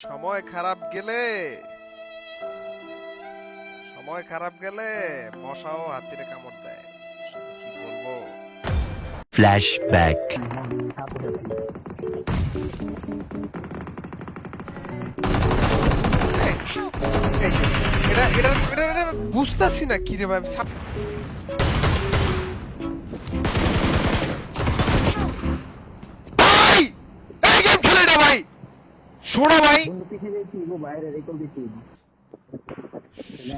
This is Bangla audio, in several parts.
সময় খারাপ গেলে সময় খারাপ গেলে মশাও হাতিরে কামড় দেয়। কি বলব? এই এটা এটা বুঝতাছি না কি রে ভাই এই গেম খেলে না ভাই শোনো ভাই।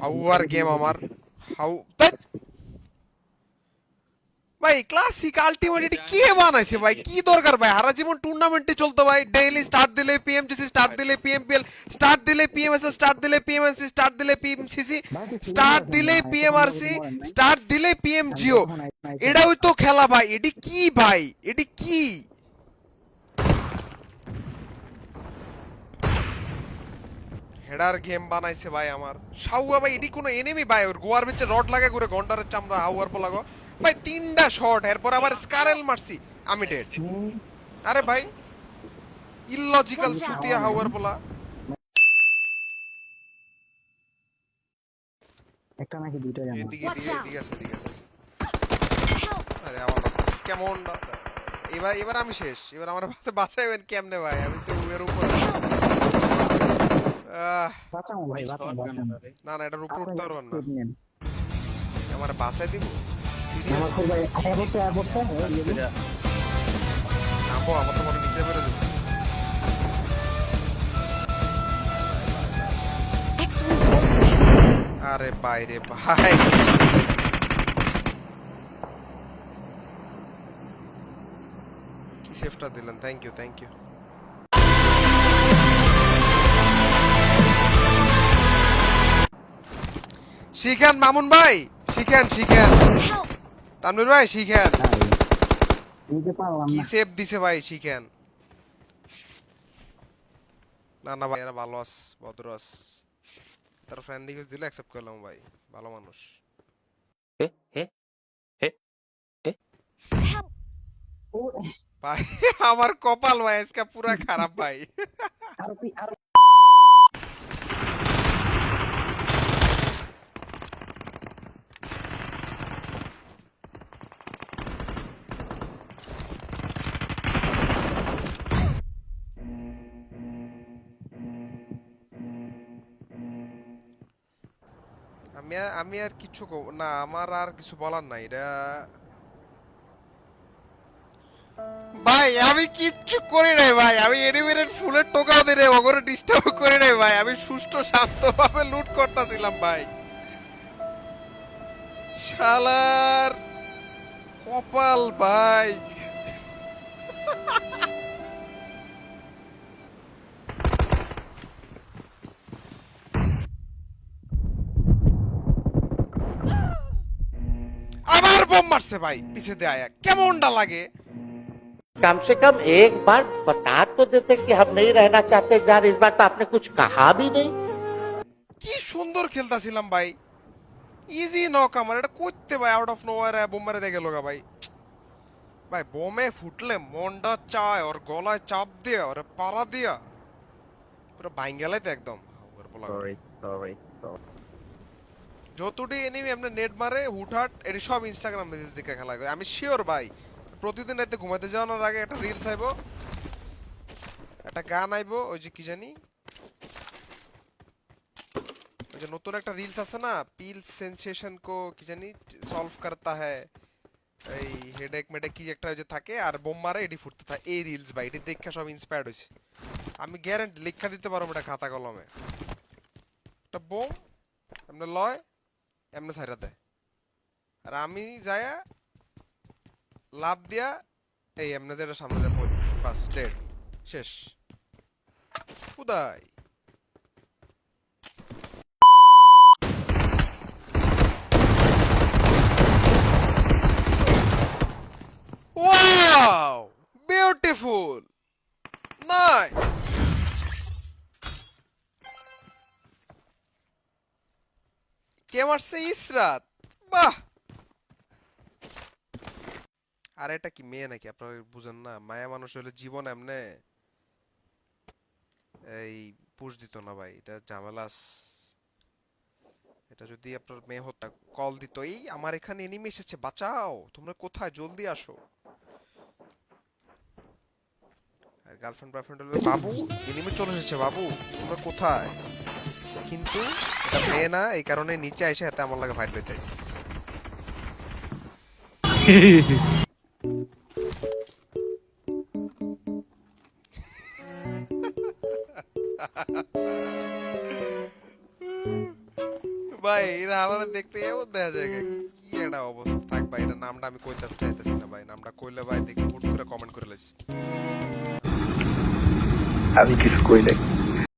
হাউয়ার গেম আমার। হাউ। ভাই ক্লাসিক আলটিমেট এটা কে বানাইছে ভাই? কি দরকার ভাই? হারা জীবন টুর্নামেন্টে চলতো ভাই। ডেইলি স্টার্ট দিলে পিএমজিসি স্টার্ট দিলে পিএমপিএল স্টার্ট দিলে পিএমএস স্টার্ট দিলে পিএমএসসি স্টার্ট দিলে পিএমসিসি স্টার্ট দিলে পিএমআরসি স্টার্ট দিলে পিএমজিও এটা ওই তো খেলা ভাই। এটি কি ভাই? এটি কি? হেডার গেম বানাইছে ভাই আমার। সাউয়া ভাই এটি কোনো এনিমি ভাই ওর গোয়ার ভিতরে রড লাগে করে ঘন্টারের চামড়া হাউয়ার পোলাগো ভাই তিনটা শট এরপর আবার স্কারেল মারছি আমি ডেড আরে ভাই ইললজিক্যাল চুতিয়া হাউয়ার পোলা। একটা নাকি দুইটা জানো? এদিকে এদিকে এদিকে আছে এদিকে আছে। আরে আমার কেমন এবার এবার আমি শেষ। এবার আমার বাসে বাঁচাইবেন কেমনে ভাই? আমি তো এর উপর। ভাই বাঁচাও বাঁচাও। না না এটার উপর উঠতে পারবেন না। আমার বাঁচাই দিব? আমার খুব ভাই আয়া বসে আয়া বসে নামবো আমার তো মনে নিচে বেরো যাবে. আরে বাইরে ভাই। কি সেফটা দিলেন? থ্যাংক ইউ থ্যাংক ইউ শিখেন মামুন ভাই শিখেন শিখেন। Help! ভাই শিখেন। কি সেফ দিছে ভাই শিখেন। না না ভাই এরা ভালো আস ভদ্র আস। তার ফ্রেন্ড রিকোয়েস্ট দিলে অ্যাকসেপ্ট করলাম ভাই ভালো মানুষ। ভাই আমার কপাল ভাই আজকে পুরা খারাপ ভাই। আমি আমি আর কিছু না, আমার আর কিছু বলার নাই, এটা ভাই, আমি কিচ্ছু করি নাই, ভাই, আমি এনিমেটেড ফুলের দিই নাই ওগরে ডিস্টার্ব করি নাই, ভাই, আমি সুষ্ঠু, শান্তভাবে লুট করতেছিলাম, ভাই। শালার কপাল, ভাই। মারছে ভাই পিছে দেয় কেমনটা লাগে कम से कम एक बार बता तो देते कि हम नहीं रहना चाहते यार इस बार तो आपने कुछ कहा भी नहीं কি সুন্দর খেলতাছিলাম ভাই ইজি নক আমার এটা করতে ভাই আউট অফ নোয়ার বোম মারে দেখে লোকা ভাই ভাই বোমে ফুটলে মনটা চায় ওর গলায় চাপ দিয়ে ওরে পাড়া দিয়া পুরো বাইঙ্গেলাই তো একদম ওর বলা যতটি এনিমি আপনি নেট মারে, হুটহাট এটি সব ইনস্টাগ্রাম মেসেজ দেখে খেলা করে আমি শিওর ভাই, প্রতিদিন রাতে ঘুমাতে যাওয়ানোর আগে একটা রিলস আইবো একটা গান আইবো, ওই যে কি জানি, ওই যে নতুন একটা রিলস আছে না পিল সেন্সেশন কো কি জানি সলভ করতা হ্যায়, এই হেডেক মেডেক কি একটা যে থাকে, আর বোম মারে এডি ফুটতে থাকে। এই রিলস ভাই, এটি দেখে সব ইন্সপায়ার্ড হয়েছে। আমি গ্যারান্টি লেখা দিতে পারব এটা খাতা কলমে। একটা বোম এমনি লয় এমনি সাইরা দেয় আর আমি যায়া লাভ দিয়া এই এমনি যেটা সামনে যায় পড়ি, বাস ডেড শেষ উদয় Wow! Beautiful! Nice! মারছে ইসরাত। বাহ! আর এটা কি মেয়ে নাকি? আপনারা বুঝেন না। মায়া মানুষ হলে জীবন এমনে। এই দিত না ভাই, এটা ঝামেলাস এটা যদি আপনার মেয়ে হত্যা কল দিত। এই, আমার এখানে এনিমি এসেছে, বাঁচাও। তোমরা কোথায়? জলদি আসো। আর গার্লফ্রেন্ড বয়ফ্রেন্ড হলে বাবু এনিমি চলে এসেছে বাবু, তোমরা কোথায়? কিন্তু এটা মেয়ে না, এই কারণে নিচে এসে হাতে আমার লাগে ফাইট লইতেছ ভাই, এরা হালারে দেখতে এমন দেখা যায় কি একটা অবস্থা। থাক ভাই এটা নামটা আমি কইতে চাইতেছি না ভাই, নামটা কইলে ভাই দেখি হুট করে কমেন্ট করে লাইছি। আমি কিছু কই নাই।